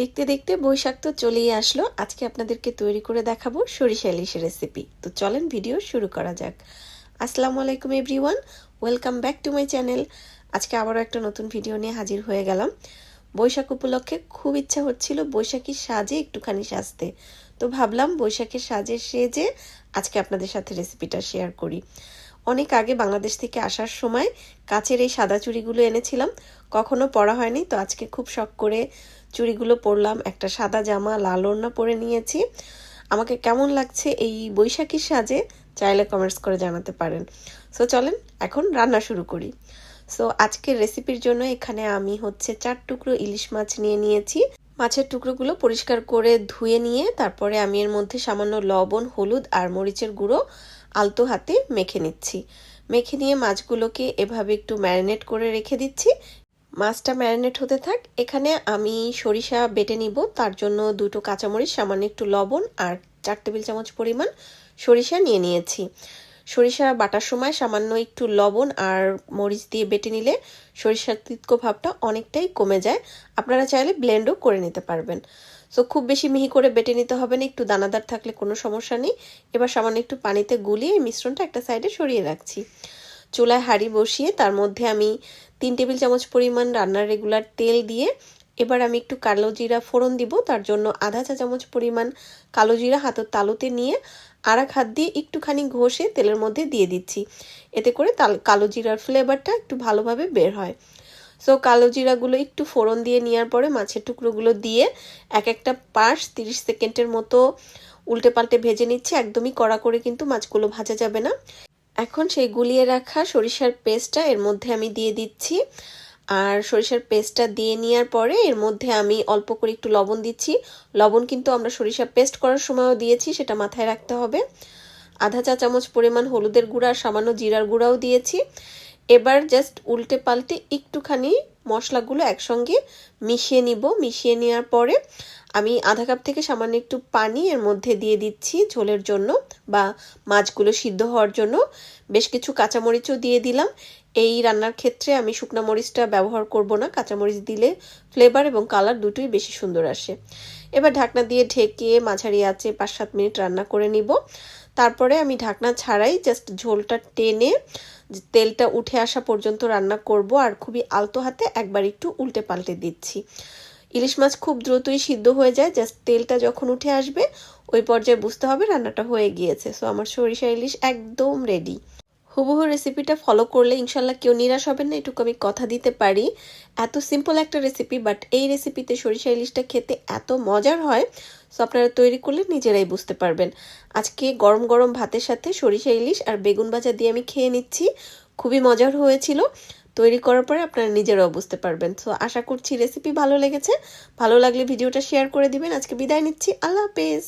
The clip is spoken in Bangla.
দেখতে দেখতে বৈশাখ তো চলেই আসলো। আজকে আপনাদেরকে তৈরি করে দেখাবো সরিষা ইলিশের রেসিপি তো চলেন ভিডিও শুরু করা যাক। আসসালামু আলাইকুম everyone welcome back to my channel আজকে আবারও একটা নতুন ভিডিও নিয়ে হাজির হয়ে গেলাম। বৈশাখ উপলক্ষে খুব ইচ্ছা হচ্ছিল বৈশাখীর সাজে একটুখানি সাজতে। তো ভাবলাম বৈশাখের সাজে সেজে আজকে আপনাদের সাথে রেসিপিটা শেয়ার করি। অনেক আগে বাংলাদেশ থেকে আসার সময় কাচের এই সাদা চুড়িগুলো এনেছিলাম। কখনো পরা হয়নি, তো আজকে খুব শখ করে চুড়িগুলো পরলাম, একটা সাদা জামা, লাল ওড়না পরে নিয়েছি। আমাকে কেমন লাগছে এই বৈশাখীর সাজে, চাইলে কমেন্টস করে জানাতে পারেন। সো চলেন এখন রান্না শুরু করি। সো আজকের রেসিপির জন্য এখানে আমি হচ্ছে চার টুকরো ইলিশ মাছ নিয়ে নিয়েছি। মাছের টুকরোগুলো পরিষ্কার করে ধুয়ে নিয়ে, তারপরে আমি এর মধ্যে সামান্য লবণ, হলুদ আর মরিচের গুঁড়ো আলতো হাতে মেখে নিচ্ছি। মেখে নিয়ে মাছগুলোকে এভাবে একটু ম্যারিনেট করে রেখে দিচ্ছি। মাছটা ম্যারিনেট হতে থাক, এখানে আমি সরিষা বেটে নিব। তার জন্য দুটো কাঁচামরিচ, সামান্য একটু লবণ আর চার টেবিল চামচ পরিমাণ সরিষা নিয়ে নিয়েছি। সরিষা বাটার সময় সামান্য একটু লবণ আর মরিচ দিয়ে বেটে নিলে সরিষার তিতকো ভাবটা অনেকটাই কমে যায়। আপনারা চাইলে ব্লেন্ডও করে নিতে পারবেন। সো খুব বেশি মিহি করে বেটে নিতে হবে না, একটু দানাদার থাকলে কোনো সমস্যা নেই। এবার সামান্য একটু পানিতে গুলিয়ে মিশ্রণটা একটা সাইডে সরিয়ে রাখছি। চুলায় হাঁড়ি বসিয়ে তার মধ্যে আমি তিন টেবিল চামচ পরিমাণ রান্নার রেগুলার তেল দিয়ে এবার আমি একটু কালো জিরা ফোড়ন দিব। তার জন্য আধা চা চামচ পরিমাণ কালো জিরা হাতের তালুতে নিয়ে আর এক হাত দিয়ে একটুখানি ঘষে তেলের মধ্যে দিয়ে দিচ্ছি। এতে করে তাল, কালো জিরার ফ্লেভারটা একটু ভালোভাবে বের হয়। সো কালো জিরাগুলো একটু ফোড়ন দিয়ে নেওয়ার পরে মাছের টুকরোগুলো দিয়ে এক একটা পাশ তিরিশ সেকেন্ডের মতো উল্টে পাল্টে ভেজে নিচ্ছে। একদমই কড়া করে কিন্তু মাছগুলো ভাজা যাবে না। এখন সেই গুলিয়ে রাখা সরিষার পেস্টটা এর মধ্যে আমি দিয়ে দিচ্ছি। আর সরিষার পেস্টটা দিয়ে নেওয়ার পরে এর মধ্যে আমি অল্প করে একটু লবণ দিচ্ছি। লবণ কিন্তু আমরা সরিষা পেস্ট করার সময়ও দিয়েছি, সেটা মাথায় রাখতে হবে। আধা চা চামচ পরিমাণ হলুদের গুঁড়া আর সামান্য জিরার গুঁড়াও দিয়েছি। এবার জাস্ট উল্টে পাল্টে একটুখানি মশলাগুলো একসঙ্গে মিশিয়ে নিব। মিশিয়ে নেওয়ার পরে আমি আধা কাপ থেকে সামান্য একটু পানি এর মধ্যে দিয়ে দিচ্ছি ঝোলের জন্য বা মাছগুলো সিদ্ধ হওয়ার জন্য। বেশ কিছু কাঁচামরিচও দিয়ে দিলাম। এই রান্নার ক্ষেত্রে আমি শুকনো মরিচটা ব্যবহার করব না। কাঁচামরিচ দিলে ফ্লেভার এবং কালার দুটোই বেশি সুন্দর আসে। এবার ঢাকনা দিয়ে ঢেকে মাঝারি আছে পাঁচ সাত মিনিট রান্না করে নিব। তারপরে আমি ঢাকনা ছাড়াই জাস্ট ঝোলটা টেনে তেলটা উঠে আসা পর্যন্ত রান্না করব আর খুবই আলতো হাতে একবার একটু উল্টে পাল্টে দিচ্ছি। ইলিশ মাছ খুব দ্রুতই সিদ্ধ হয়ে যায় জাস্ট তেলটা যখন উঠে আসবে, ওই পর্যায়ে বুঝতে হবে রান্নাটা হয়ে গিয়েছে। সো আমার সরিষা ইলিশ একদম রেডি হুবহু রেসিপিটা ফলো করলে ইনশাল্লাহ কেউ নিরাশ হবেন না, এটুকু আমি কথা দিতে পারি। এত সিম্পল একটা রেসিপি বাট এই রেসিপিতে সরিষা ইলিশটা খেতে এত মজার হয় সো আপনারা তৈরি করলে নিজেরাই বুঝতে পারবেন। আজকে গরম গরম ভাতের সাথে সরিষা ইলিশ আর বেগুন ভাজা দিয়ে আমি খেয়ে নিচ্ছি, খুবই মজার হয়েছিল। তৈরি করার পরে আপনারা নিজেরাও বুঝতে পারবেন। সো আশা করছি রেসিপি ভালো লেগেছে। ভালো লাগলে ভিডিওটা শেয়ার করে দিবেন। আজকে বিদায় নিচ্ছি। আল্লাহ হাফেজ।